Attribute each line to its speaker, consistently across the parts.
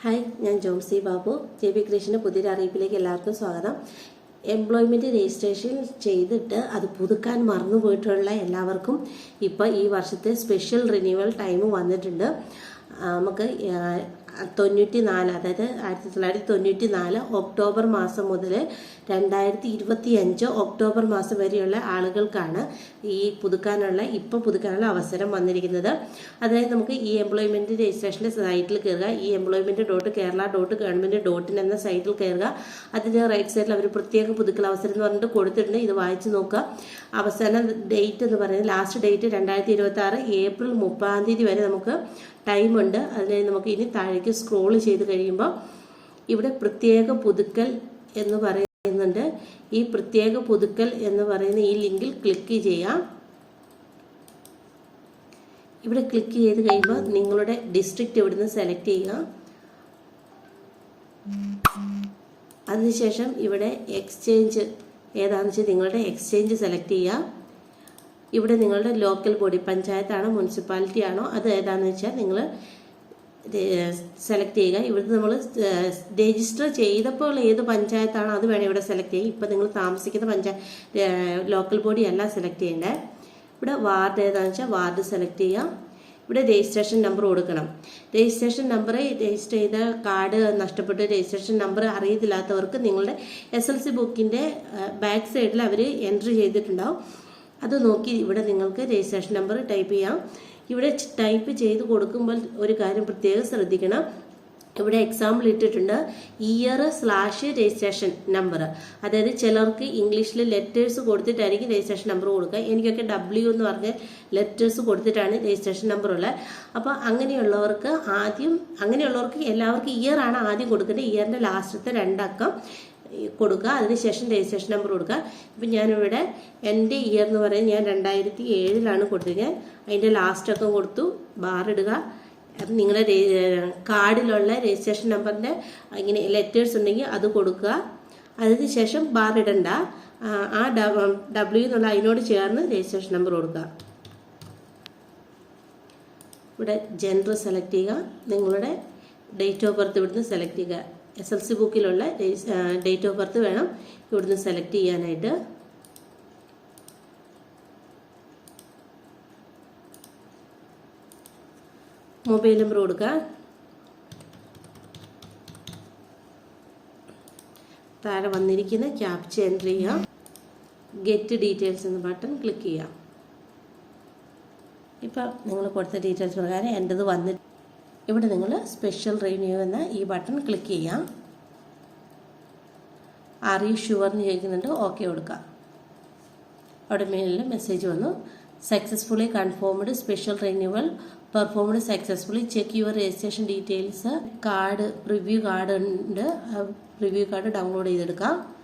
Speaker 1: Hi ഞാൻ Jomsy Babu. J B കൃഷ്ണന്റെ പുതിയൊരു അറിയിപ്പിലേക്ക് എല്ലാവർക്കും സ്വാഗതം. എംപ്ലോയ്മെന്റ് രജിസ്ട്രേഷൻ ചെയ്തിട്ട് അത് പുതുക്കാൻ മറന്നുപോയിട്ടുള്ള എല്ലാവർക്കും ഇപ്പോൾ ഈ വർഷത്തെ സ്പെഷ്യൽ റിന്യൂവൽ ടൈം വന്നിട്ടുണ്ട്. നമുക്ക് തൊണ്ണൂറ്റി നാല് അതായത് ആയിരത്തി തൊള്ളായിരത്തി തൊണ്ണൂറ്റി നാല് ഒക്ടോബർ മാസം മുതൽ രണ്ടായിരത്തി ഇരുപത്തി അഞ്ച് ഒക്ടോബർ മാസം വരെയുള്ള ആളുകൾക്കാണ് ഈ പുതുക്കാനുള്ള ഇപ്പം പുതുക്കാനുള്ള അവസരം വന്നിരിക്കുന്നത്. അതായത് നമുക്ക് ഈ എംപ്ലോയ്മെന്റ് രജിസ്ട്രേഷന്റെ സൈറ്റിൽ കയറുക ഈ employment dot Kerala dot government dot in എന്ന സൈറ്റിൽ കയറുക അതിന്റെ റൈറ്റ് സൈഡിൽ അവർ പ്രത്യേക പുതുക്കൽ അവസരം എന്ന് പറഞ്ഞിട്ട് കൊടുത്തിട്ടുണ്ട്. ഇത് വായിച്ച് നോക്കുക. അവസാന ഡേറ്റ് എന്ന് പറയുന്നത് ലാസ്റ്റ് ഡേറ്റ് രണ്ടായിരത്തി ഇരുപത്തി ആറ് ഏപ്രിൽ മുപ്പതാം തീയതി വരെ നമുക്ക് ടൈമുണ്ട്. അതിനെ നമുക്ക് ഇനി താഴേക്ക് സ്ക്രോൾ ചെയ്ത് കഴിയുമ്പോൾ ഇവിടെ പ്രത്യേക പുതുക്കൽ എന്ന് പറയുന്നുണ്ട്. ഈ പ്രത്യേക പുതുക്കൽ എന്ന് പറയുന്ന ഈ ലിങ്കിൽ ക്ലിക്ക് ചെയ്യാം. ഇവിടെ ക്ലിക്ക് ചെയ്ത് കഴിയുമ്പോൾ നിങ്ങളുടെ ഡിസ്ട്രിക്റ്റ് ഇവിടുന്ന് സെലക്ട് ചെയ്യുക അതിനുശേഷം ഇവിടെ എക്സ്ചേഞ്ച് ഏതാണെന്ന് വെച്ചാൽ നിങ്ങളുടെ എക്സ്ചേഞ്ച് സെലക്ട് ചെയ്യുക ഇവിടെ നിങ്ങളുടെ ലോക്കൽ ബോഡി പഞ്ചായത്താണോ മുനിസിപ്പാലിറ്റി ആണോ അത് ഏതാണെന്ന് വെച്ചാൽ നിങ്ങൾ സെലക്ട് ചെയ്യുക. ഇവിടുത്തെ നമ്മൾ രജിസ്റ്റർ ചെയ്തപ്പോൾ ഏത് പഞ്ചായത്താണോ അത് വേണം ഇവിടെ സെലക്ട് ചെയ്യുക. ഇപ്പം നിങ്ങൾ താമസിക്കുന്ന പഞ്ചായത്ത് ലോക്കൽ ബോഡി അല്ല സെലക്ട് ചെയ്യേണ്ടത് ഇവിടെ വാർഡ് ഏതാണെന്ന് വെച്ചാൽ വാർഡ് സെലക്ട് ചെയ്യുക. ഇവിടെ രജിസ്ട്രേഷൻ നമ്പർ കൊടുക്കണം. രജിസ്ട്രേഷൻ നമ്പർ രജിസ്റ്റർ ചെയ്ത കാർഡ് നഷ്ടപ്പെട്ട് രജിസ്ട്രേഷൻ നമ്പർ അറിയത്തില്ലാത്തവർക്ക് നിങ്ങളുടെ എസ് എൽ സി ബുക്കിന്റെ ബാക്ക് സൈഡിൽ അവർ എൻട്രി ചെയ്തിട്ടുണ്ടാവും. അത് നോക്കി ഇവിടെ നിങ്ങൾക്ക് രജിസ്ട്രേഷൻ നമ്പർ ടൈപ്പ് ചെയ്യാം. ഇവിടെ ടൈപ്പ് ചെയ്ത് കൊടുക്കുമ്പോൾ ഒരു കാര്യം പ്രത്യേകം ശ്രദ്ധിക്കണം. ഇവിടെ എക്സാമ്പിൾ ഇട്ടിട്ടുണ്ട് ഇയർ സ്ലാഷ് രജിസ്ട്രേഷൻ നമ്പർ. അതായത് ചിലർക്ക് ഇംഗ്ലീഷിൽ ലെറ്റേഴ്സ് കൊടുത്തിട്ടായിരിക്കും രജിസ്ട്രേഷൻ നമ്പർ കൊടുക്കുക. എനിക്കൊക്കെ ഡബ്ല്യു എന്ന് പറഞ്ഞ ലെറ്റേഴ്സ് കൊടുത്തിട്ടാണ് രജിസ്ട്രേഷൻ നമ്പർ ഉള്ളത്. അപ്പോൾ അങ്ങനെയുള്ളവർക്ക് ആദ്യം അങ്ങനെയുള്ളവർക്ക് എല്ലാവർക്കും ഇയർ ആണ് ആദ്യം കൊടുക്കേണ്ടത്. ഇയറിന്റെ ലാസ്റ്റത്തെ രണ്ടക്കം. കൊടുക്കുക. അതിനുശേഷം രജിസ്ട്രേഷൻ നമ്പർ കൊടുക്കുക. ഇപ്പം ഞാനിവിടെ എന്റെ ഇയർ എന്ന് പറയുന്നത് ഞാൻ രണ്ടായിരത്തി ഏഴിലാണ് ഞാൻ അതിന്റെ ലാസ്റ്റ് ഒക്കെ കൊടുത്തു. ബാറിടുക അത് നിങ്ങളുടെ കാർഡിലുള്ള രജിസ്ട്രേഷൻ നമ്പറിന്റെ ഇങ്ങനെ ലെറ്റേഴ്സ് ഉണ്ടെങ്കിൽ അത് കൊടുക്കുക. അതിനുശേഷം ആ, ആ ഡബ്ല്യു എന്നുള്ള അതിനോട് ചേർന്ന് രജിസ്ട്രേഷൻ നമ്പർ കൊടുക്കുക. ഇവിടെ ജെൻഡർ സെലക്ട് ചെയ്യുക. നിങ്ങളുടെ ഡേറ്റ് ഓഫ് ബർത്ത് ഇവിടുന്ന് സെലക്ട് ചെയ്യുക. എസ് എൽ സി ബുക്കിലുള്ള ഡേറ്റ് ഓഫ് ബർത്ത് വേണം. ഇവിടുന്ന് സെലക്ട് ചെയ്യാനായിട്ട്. മൊബൈൽ നമ്പർ കൊടുക്കുക താഴെ വന്നിരിക്കുന്ന ക്യാപ്ച എന്റർ ചെയ്യാം. ഗെറ്റ് ഡീറ്റെയിൽസ് എന്ന ബട്ടൺ ക്ലിക്ക് ചെയ്യാം. ഇപ്പം നിങ്ങൾ കൊടുത്ത ഡീറ്റെയിൽസ് പ്രകാരം എന്റെത് വന്നിട്ട് ഇവിടെ നിങ്ങൾ സ്പെഷ്യൽ റിന്യൂ എന്ന ഈ ബട്ടൺ ക്ലിക്ക് ചെയ്യാം. ആർ യു ഷുവർ എന്ന് ചോദിക്കുന്നുണ്ട് ഓക്കെ കൊടുക്കാം. അവിടെ മേലിൽ മെസ്സേജ് വന്നു. Successfully confirmed special renewal performed successfully check your registration details card review card ഉണ്ട്. റിവ്യൂ കാർഡ് ഡൗൺലോഡ് ചെയ്തെടുക്കാം.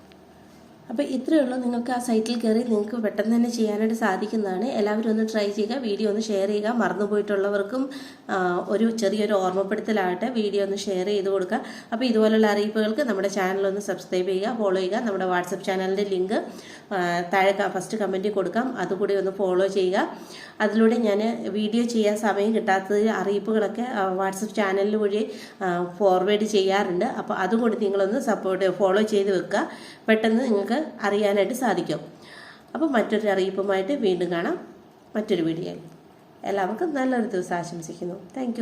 Speaker 1: അപ്പോൾ ഇത്രയേ ഉള്ളൂ. നിങ്ങൾക്ക് ആ സൈറ്റിൽ കയറി നിങ്ങൾക്ക് പെട്ടെന്ന് തന്നെ ചെയ്യാനായിട്ട് സാധിക്കുന്നതാണ്. എല്ലാവരും ഒന്ന് ട്രൈ ചെയ്യുക വീഡിയോ ഒന്ന് ഷെയർ ചെയ്യുക. മറന്നുപോയിട്ടുള്ളവർക്കും പോയിട്ടുള്ളവർക്കും ഒരു ചെറിയൊരു ഓർമ്മപ്പെടുത്തലാകട്ടെ. വീഡിയോ ഒന്ന് ഷെയർ ചെയ്ത് കൊടുക്കുക. അപ്പോൾ ഇതുപോലുള്ള അറിയിപ്പുകൾക്ക് നമ്മുടെ ചാനൽ ഒന്ന് സബ്സ്ക്രൈബ് ചെയ്യുക ഫോളോ ചെയ്യുക. നമ്മുടെ വാട്സപ്പ് ചാനലിന്റെ ലിങ്ക് താഴെ ഫസ്റ്റ് കമന്റിൽ കൊടുക്കാം. അതുകൂടി ഒന്ന് ഫോളോ ചെയ്യുക. അതിലൂടെ ഞാൻ വീഡിയോ ചെയ്യാൻ സമയം കിട്ടാത്തത് അറിയിപ്പുകളൊക്കെ വാട്സപ്പ് ചാനലിൽ വഴി ഫോർവേഡ് ചെയ്യാറുണ്ട്. അപ്പോൾ അതുകൊണ്ട് നിങ്ങളൊന്ന് സപ്പോർട്ട് ഫോളോ ചെയ്ത് വെക്കുക. പെട്ടെന്ന് നിങ്ങൾക്ക് അറിയാനായിട്ട് സാധിക്കും. അപ്പോൾ മറ്റൊരു അറിയിപ്പുമായിട്ട് വീണ്ടും കാണാം. മറ്റൊരു വീഡിയോയിൽ. എല്ലാവർക്കും നല്ലൊരു ദിവസം ആശംസിക്കുന്നു. താങ്ക്